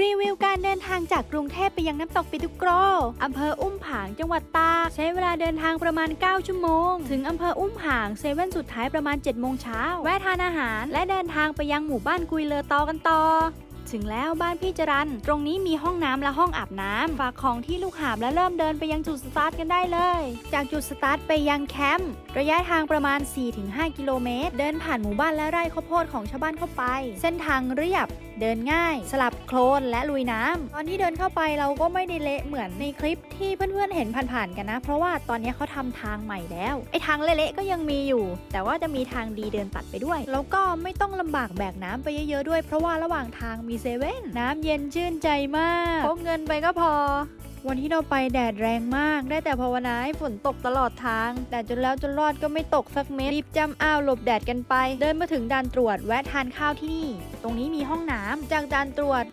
รีวิวการเดินทางจากกรุงเทพไปยังน้ำตกปิตุโกรอำเภออุ้มผางจังหวัดตากใช้เวลาเดินทางประมาณ 9 ชั่วโมง ถึงอำเภออุ้มผางเซเว่นสุดท้ายประมาณ7โมงเช้าแวะทานอาหาร และเดินทางไปยังหมู่บ้านกุยเลอตอกันต่อถึงแล้วบ้านพี่จรัน ตรงนี้มีห้องน้ำและห้องอาบน้ำฝากของที่ลูกหาบและเริ่มเดินไปยังจุดสตาร์ทกันได้เลย จากจุดสตาร์ทไปยังแคมป์ระยะทางประมาณ 4-5 กิโลเมตร เดินผ่านหมู่บ้านและไร่ข้าวโพดของชาวบ้านเข้าไป เส้นทางเรียบ เดินง่าย สลับโคลนและลุยน้ำตอนที่เดินเข้าไปเราก็ไม่ได้เละเหมือนในคลิปที่เพื่อนๆเห็นผ่านๆกันนะ เพราะว่าตอนนี้เขาทำทางใหม่แล้วไอ้ทางเละๆก็ยังมีอยู่ แต่ว่าจะมีทางดีเดินตัดไปด้วย แล้วก็ไม่ต้องลำบากแบกน้ำไปเยอะๆด้วย เพราะว่าระหว่างทางมีเซเว่นน้ำเย็นชื่นใจมากพกเงินไปก็พอวันที่เราไปแดดแรงมาก ได้แต่ภาวนาให้ฝนตกตลอดทาง แต่จนแล้วจนรอดก็ไม่ตกสักเม็ดรีบจำอ้าวหลบแดดกันไป เดินมาถึงด่านตรวจแวะทานข้าวที่นี่ ตรงนี้มีห้องน้ำ จากด่านตรวจ